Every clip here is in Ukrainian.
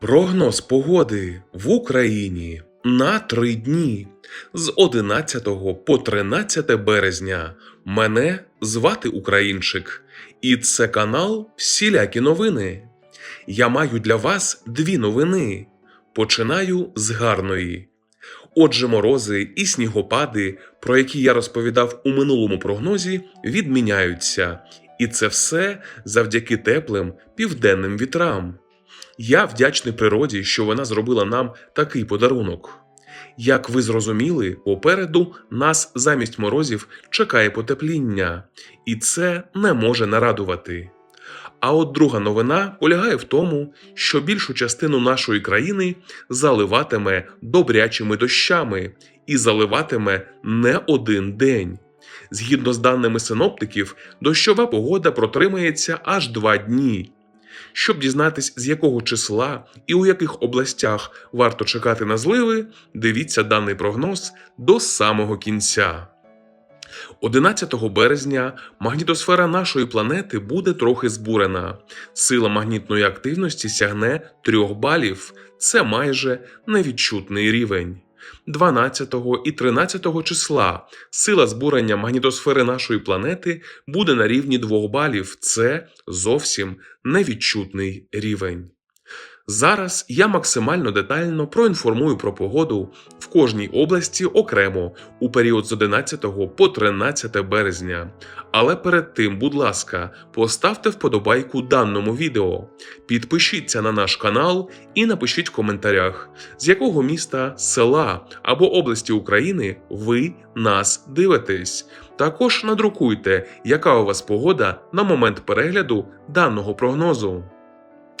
Прогноз погоди в Україні на три дні з 11 по 13 березня. Мене звати Українчик, і це канал Всілякі новини. Я маю для вас дві новини. Починаю з гарної. Отже, морози і снігопади, про які я розповідав у минулому прогнозі, відміняються, і це все завдяки теплим південним вітрам. Я вдячний природі, що вона зробила нам такий подарунок. Як ви зрозуміли, попереду нас замість морозів чекає потепління, і це не може нарадувати. А от друга новина полягає в тому, що більшу частину нашої країни заливатиме добрячими дощами і заливатиме не один день. Згідно з даними синоптиків, дощова погода протримається аж два дні. Щоб дізнатись, з якого числа і у яких областях варто чекати на зливи, дивіться даний прогноз до самого кінця. 11 березня магнітосфера нашої планети буде трохи збурена. Сила магнітної активності сягне 3 балів. Це майже невідчутний рівень. 12 і 13 числа сила збурення магнітосфери нашої планети буде на рівні 2 балів. Це зовсім невідчутний рівень. Зараз я максимально детально проінформую про погоду в кожній області окремо у період з 11 по 13 березня. Але перед тим, будь ласка, поставте вподобайку даному відео, підпишіться на наш канал і напишіть в коментарях, з якого міста, села або області України ви нас дивитесь. Також надрукуйте, яка у вас погода на момент перегляду даного прогнозу.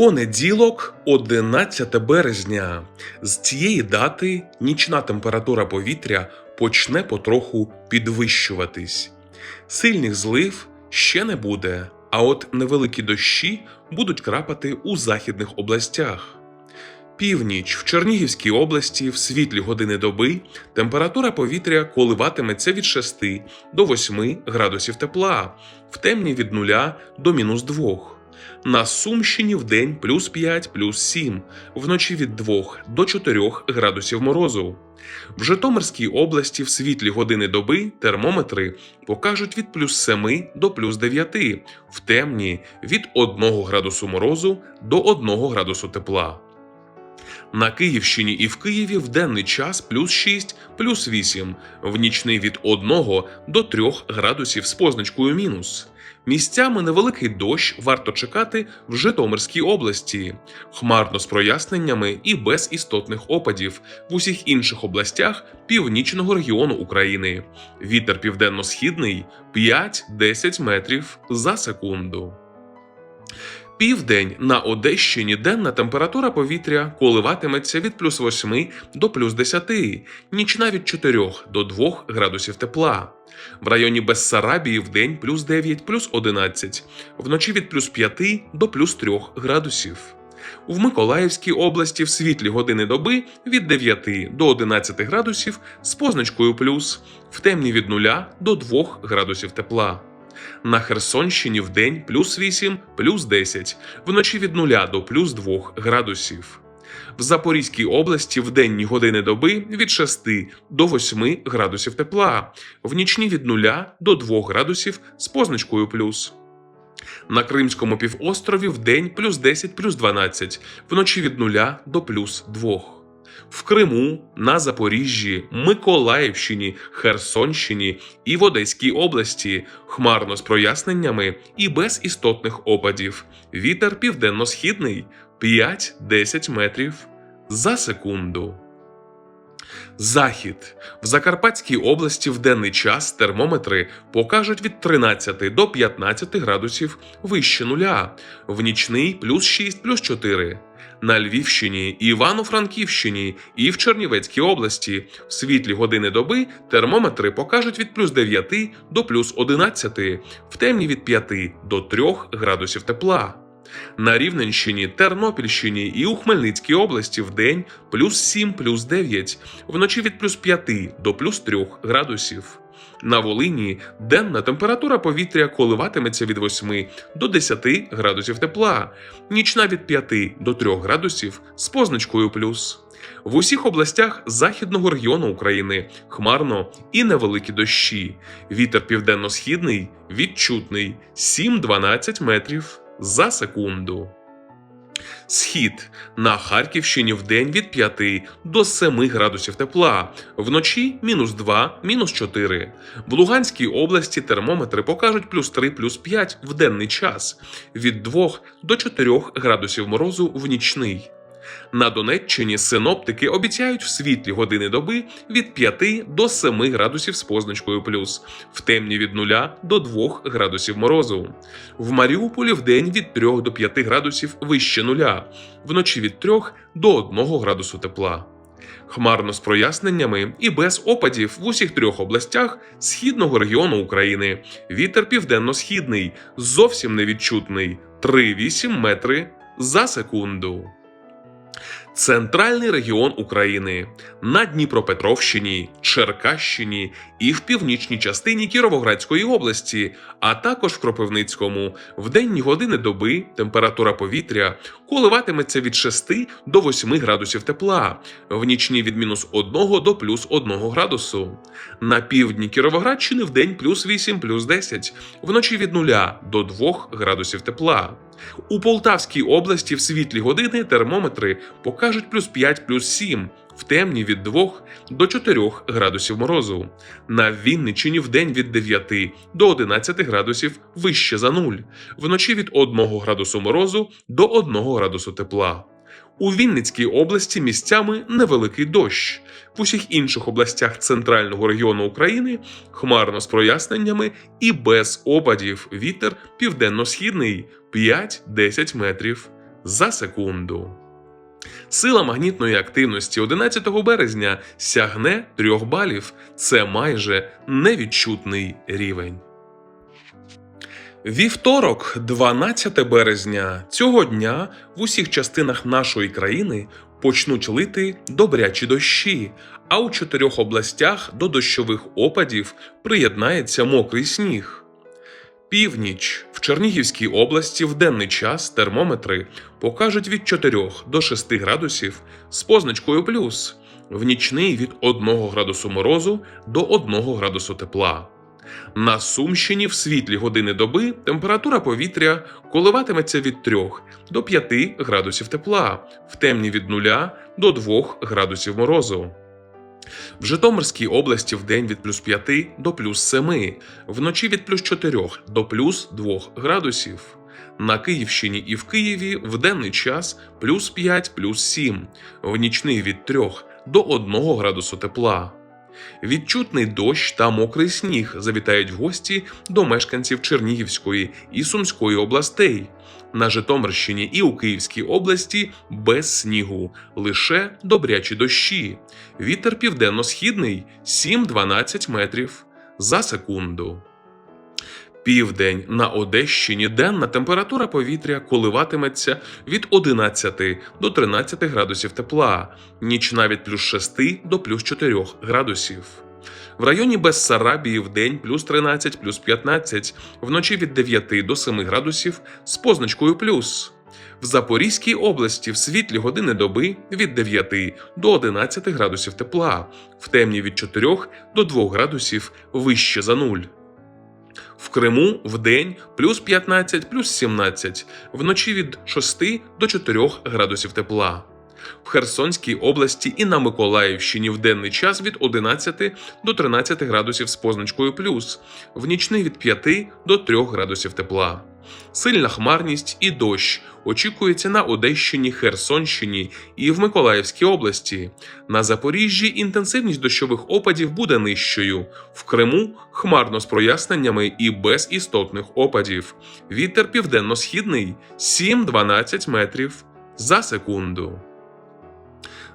Понеділок, 11 березня. З цієї дати нічна температура повітря почне потроху підвищуватись. Сильних злив ще не буде, а от невеликі дощі будуть крапати у західних областях. Північ в Чернігівській області в світлі години доби температура повітря коливатиметься від 6 до 8 градусів тепла, в темні від 0 до мінус 2. На Сумщині в день плюс 5, плюс 7, вночі від 2 до 4 градусів морозу. В Житомирській області в світлі години доби термометри покажуть від плюс 7 до плюс 9, в темні від 1 градусу морозу до 1 градусу тепла. На Київщині і в Києві в денний час плюс 6, плюс 8, в нічний від 1 до 3 градусів з позначкою мінус. Місцями невеликий дощ варто чекати в Житомирській області, хмарно з проясненнями і без істотних опадів в усіх інших областях північного регіону України. Вітер південно-східний 5-10 метрів за секунду. Південь на Одещині денна температура повітря коливатиметься від плюс 8 до плюс 10, нічна від 4 до 2 градусів тепла. В районі Бессарабії в день плюс 9, плюс 11, вночі від плюс 5 до плюс 3 градусів. В Миколаївській області в світлі години доби від 9 до 11 градусів з позначкою плюс, в темні від 0 до 2 градусів тепла. На Херсонщині в день плюс 8, плюс 10, вночі від 0 до плюс 2 градусів. В Запорізькій області в денні години доби від 6 до 8 градусів тепла, в нічні від 0 до 2 градусів з позначкою плюс. На Кримському півострові в день плюс 10 плюс 12, вночі від 0 до плюс 2. В Криму, на Запоріжжі, Миколаївщині, Херсонщині і в Одеській області хмарно з проясненнями і без істотних опадів. Вітер південно-східний 5-10 метрів за секунду. Захід в Закарпатській області в денний час термометри покажуть від 13 до 15 градусів вище нуля, в нічний плюс 6 плюс 4. На Львівщині, Івано-Франківщині і в Чернівецькій області в світлі години доби термометри покажуть від плюс 9 до плюс 11, в темні від 5 до 3 градусів тепла. На Рівненщині, Тернопільщині і у Хмельницькій області в день плюс 7, плюс 9, вночі від плюс 5 до плюс 3 градусів. На Волині денна температура повітря коливатиметься від 8 до 10 градусів тепла, нічна від 5 до 3 градусів з позначкою плюс. В усіх областях західного регіону України хмарно і невеликі дощі. Вітер південно-східний відчутний 7-12 метрів за секунду. Схід на Харківщині в день від 5 до 7 градусів тепла, вночі мінус 2, мінус 4. В Луганській області термометри покажуть плюс 3, плюс 5 в денний час, від 2 до 4 градусів морозу в нічний. На Донеччині синоптики обіцяють в світлі години доби від 5 до 7 градусів з позначкою плюс, в темні від 0 до 2 градусів морозу. В Маріуполі в день від 3 до 5 градусів вище нуля, вночі від 3 до 1 градусу тепла. Хмарно з проясненнями і без опадів в усіх трьох областях східного регіону України. Вітер південно-східний, зовсім невідчутний 3,8 метри за секунду. Центральний регіон України на Дніпропетровщині, Черкащині і в північній частині Кіровоградської області, а також в Кропивницькому. В денні години доби температура повітря коливатиметься від 6 до 8 градусів тепла, в нічні від мінус 1 до плюс 1 градусу. На півдні Кіровоградщини в день плюс 8, плюс 10, вночі від 0 до 2 градусів тепла. У Полтавській області в світлі години термометри покажуть плюс 5, плюс 7, в темні від 2 до 4 градусів морозу. На Вінниччині в день від 9 до 11 градусів вище за нуль, вночі від 1 градусу морозу до 1 градусу тепла. У Вінницькій області місцями невеликий дощ. В усіх інших областях центрального регіону України хмарно з проясненнями і без опадів вітер південно-східний 5-10 метрів за секунду. Сила магнітної активності 11 березня сягне 3 балів. Це майже невідчутний рівень. Вівторок, 12 березня, цього дня в усіх частинах нашої країни почнуть лити добрячі дощі, а у чотирьох областях до дощових опадів приєднається мокрий сніг. Північ в Чернігівській області в денний час термометри покажуть від 4 до 6 градусів з позначкою плюс, в нічний від 1 градусу морозу до 1 градусу тепла. На Сумщині в світлі години доби температура повітря коливатиметься від 3 до 5 градусів тепла, в темні від 0 до 2 градусів морозу. В Житомирській області в день від плюс 5 до плюс 7, вночі від плюс 4 до плюс 2 градусів. На Київщині і в Києві в денний час плюс 5 плюс 7, в нічний від 3 до 1 градусу тепла. Відчутний дощ та мокрий сніг завітають в гості до мешканців Чернігівської і Сумської областей. На Житомирщині і у Київській області без снігу, лише добрячі дощі. Вітер південно-східний 7-12 метрів за секунду. Південь на Одещині денна температура повітря коливатиметься від 11 до 13 градусів тепла, нічна від плюс 6 до плюс 4 градусів. В районі Бессарабії в день плюс 13, плюс 15, вночі від 9 до 7 градусів з позначкою плюс. В Запорізькій області в світлі години доби від 9 до 11 градусів тепла, в темні від 4 до 2 градусів вище за нуль. В Криму в день плюс 15, плюс 17, вночі від 6 до 4 градусів тепла. В Херсонській області і на Миколаївщині в денний час від 11 до 13 градусів з позначкою плюс, в нічний від 5 до 3 градусів тепла. Сильна хмарність і дощ очікується на Одещині, Херсонщині і в Миколаївській області. На Запоріжжі інтенсивність дощових опадів буде нижчою. В Криму хмарно з проясненнями і без істотних опадів. Вітер південно-східний 7-12 метрів за секунду.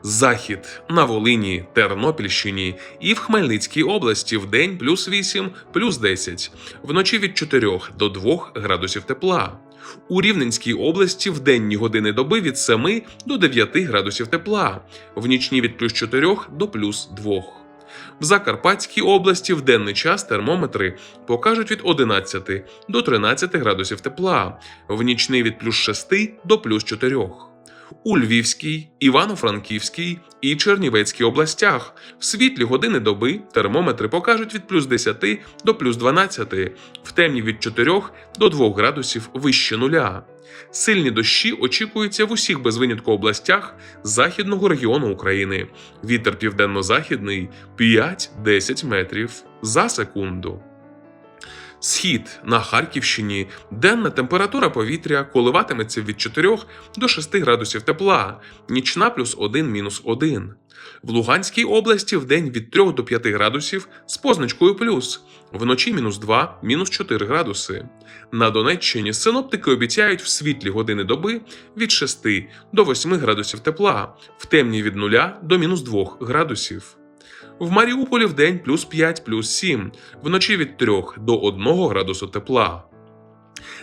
Захід на Волині, Тернопільщині і в Хмельницькій області в день плюс 8, плюс 10, вночі від 4 до 2 градусів тепла. У Рівненській області в денні години доби від 7 до 9 градусів тепла, в нічні від плюс 4 до плюс 2. В Закарпатській області в денний час термометри покажуть від 11 до 13 градусів тепла, в нічний від плюс 6 до плюс 4. У Львівській, Івано-Франківській і Чернівецькій областях в світлі години доби термометри покажуть від плюс 10 до плюс 12, в темні від 4 до 2 градусів вище нуля. Сильні дощі очікуються в усіх без винятку областях західного регіону України. Вітер південно-західний 5-10 метрів за секунду. Схід на Харківщині денна температура повітря коливатиметься від 4 до 6 градусів тепла, нічна плюс 1 мінус 1. В Луганській області вдень від 3 до 5 градусів з позначкою плюс, вночі мінус 2, мінус 4 градуси. На Донеччині синоптики обіцяють в світлі години доби від 6 до 8 градусів тепла, в темні від 0 до мінус 2 градусів. В Маріуполі вдень плюс 5, плюс 7, вночі від 3 до 1 градусу тепла.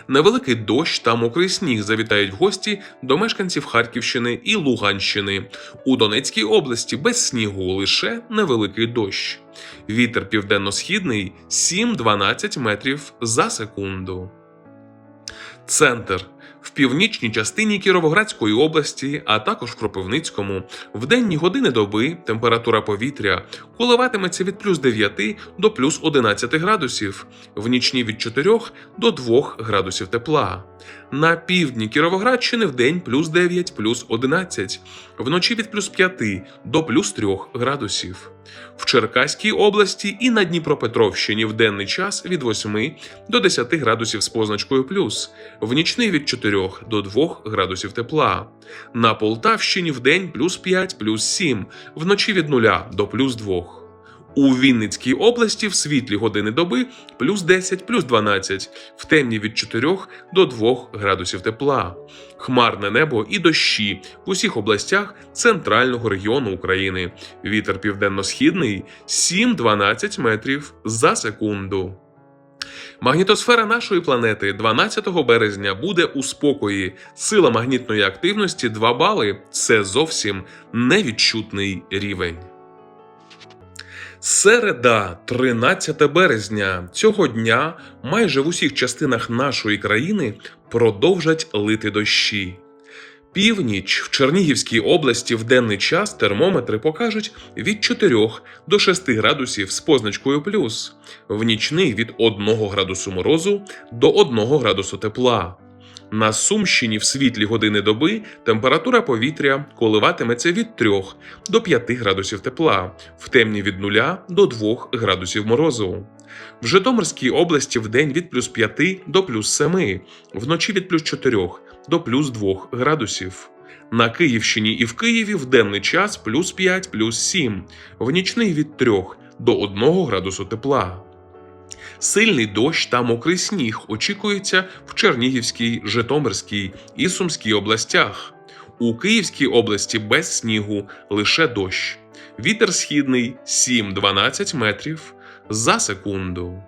Невеликий дощ та мокрий сніг завітають в гості до мешканців Харківщини і Луганщини. У Донецькій області без снігу лише невеликий дощ. Вітер південно-східний 7-12 метрів за секунду. Центр в північній частині Кіровоградської області, а також в Кропивницькому, в денні години доби температура повітря коливатиметься від плюс 9 до плюс 11 градусів, в нічні від 4 до 2 градусів тепла. На півдні Кіровоградщини в день плюс 9, плюс 11, вночі від плюс 5 до плюс 3 градусів. В Черкаській області і на Дніпропетровщині в денний час від 8 до 10 градусів з позначкою плюс, в нічний від 4 до 2 градусів тепла. На Полтавщині в день плюс 5, плюс 7, вночі від 0 до плюс 2. У Вінницькій області в світлі години доби плюс 10, плюс 12, в темні від 4 до 2 градусів тепла. Хмарне небо і дощі в усіх областях центрального регіону України. Вітер південно-східний 7-12 метрів за секунду. Магнітосфера нашої планети 12 березня буде у спокої. Сила магнітної активності 2 бали це зовсім невідчутний рівень. Середа, 13 березня. Цього дня майже в усіх частинах нашої країни продовжать лити дощі. Північ в Чернігівській області в денний час термометри покажуть від 4 до 6 градусів з позначкою плюс, в нічний від 1 градусу морозу до 1 градусу тепла. На Сумщині в світлі години доби температура повітря коливатиметься від 3 до 5 градусів тепла, в темні від 0 до 2 градусів морозу. В Житомирській області в день від плюс 5 до плюс 7, вночі від плюс 4 до плюс 2 градусів. На Київщині і в Києві в денний час плюс 5, плюс 7, в нічний від 3 до 1 градусу тепла. Сильний дощ та мокрий сніг очікується в Чернігівській, Житомирській і Сумській областях. У Київській області без снігу лише дощ. Вітер східний 7-12 метрів за секунду.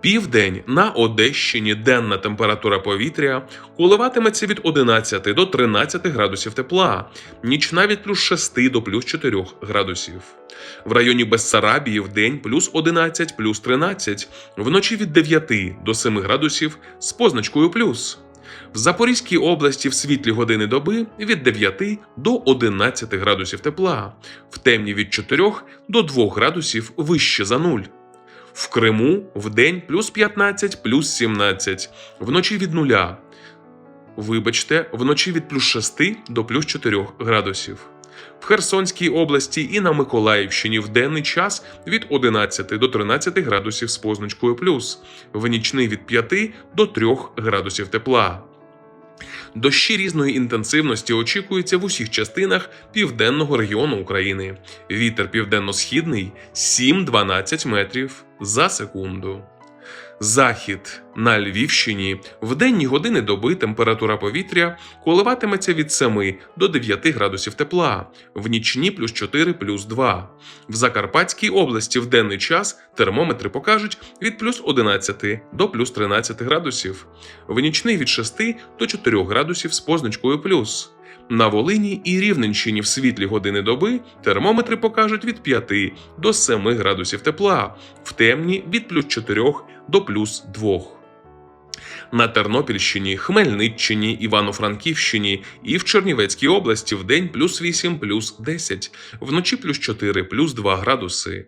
Південь на Одещині денна температура повітря коливатиметься від 11 до 13 градусів тепла, нічна від плюс 6 до плюс 4 градусів. В районі Бессарабії в день плюс 11, плюс 13, вночі від 9 до 7 градусів з позначкою плюс. В Запорізькій області в світлі години доби від 9 до 11 градусів тепла, в темні від 4 до 2 градусів вище за нуль. В Криму в день плюс 15, плюс 17, вночі від нуля. Вибачте, вночі від плюс 6 до плюс 4 градусів. В Херсонській області і на Миколаївщині в денний час від 11 до 13 градусів з позначкою плюс, в нічний від 5 до 3 градусів тепла. Дощі різної інтенсивності очікуються в усіх частинах південного регіону України. Вітер південно-східний 7-12 метрів за секунду. Захід на Львівщині в денні години доби температура повітря коливатиметься від 7 до 9 градусів тепла, в нічні плюс 4 плюс 2. В Закарпатській області в денний час термометри покажуть від плюс 11 до плюс 13 градусів, в нічний від 6 до 4 градусів з позначкою плюс. На Волині і Рівненщині в світлі години доби термометри покажуть від 5 до 7 градусів тепла, в темні від плюс 4 до плюс 2. На Тернопільщині, Хмельниччині, Івано-Франківщині і в Чернівецькій області в день плюс 8 плюс 10, вночі плюс 4 плюс 2 градуси.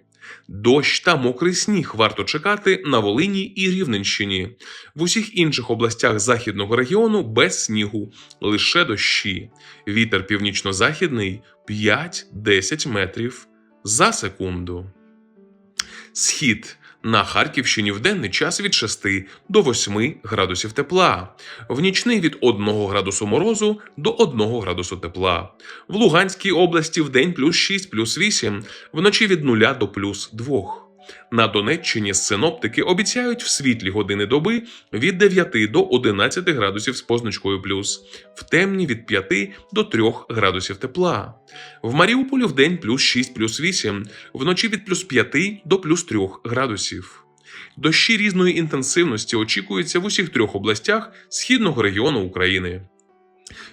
Дощ та мокрий сніг варто чекати на Волині і Рівненщині. В усіх інших областях західного регіону без снігу, лише дощі. Вітер північно-західний 5-10 метрів за секунду. Схід на Харківщині в денний час від 6 до 8 градусів тепла, в нічний від 1 градусу морозу до 1 градусу тепла. В Луганській області в день плюс 6 плюс 8, вночі від 0 до плюс 2. На Донеччині синоптики обіцяють в світлі години доби від 9 до 11 градусів з позначкою плюс, в темні від 5 до 3 градусів тепла. В Маріуполі в день плюс 6 плюс 8, вночі від плюс 5 до плюс 3 градусів. Дощі різної інтенсивності очікуються в усіх трьох областях східного регіону України.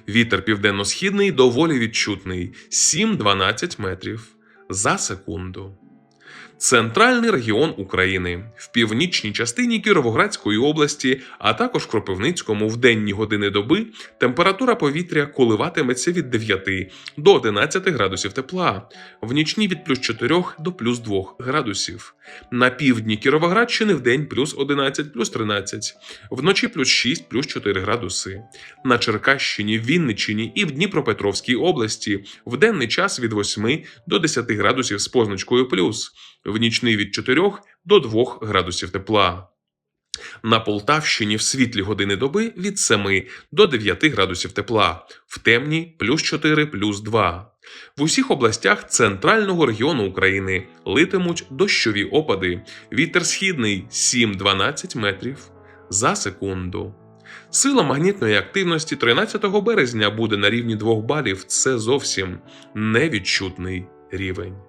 Вітер південно-східний доволі відчутний 7-12 метрів за секунду. Центральний регіон України в північній частині Кіровоградської області, а також в Кропивницькому в денні години доби температура повітря коливатиметься від 9 до 11 градусів тепла, в нічні від плюс 4 до плюс 2 градусів. На півдні Кіровоградщини в день плюс 11 плюс 13, вночі плюс 6 плюс 4 градуси. На Черкащині, Вінниччині і в Дніпропетровській області в денний час від 8 до 10 градусів з позначкою плюс, в нічний від 4 до 2 градусів тепла. На Полтавщині в світлі години доби від 7 до 9 градусів тепла, в темні плюс 4 плюс 2. В усіх областях центрального регіону України литимуть дощові опади. Вітер східний 7-12 метрів за секунду. Сила магнітної активності 13 березня буде на рівні 2 балів. Це зовсім невідчутний рівень.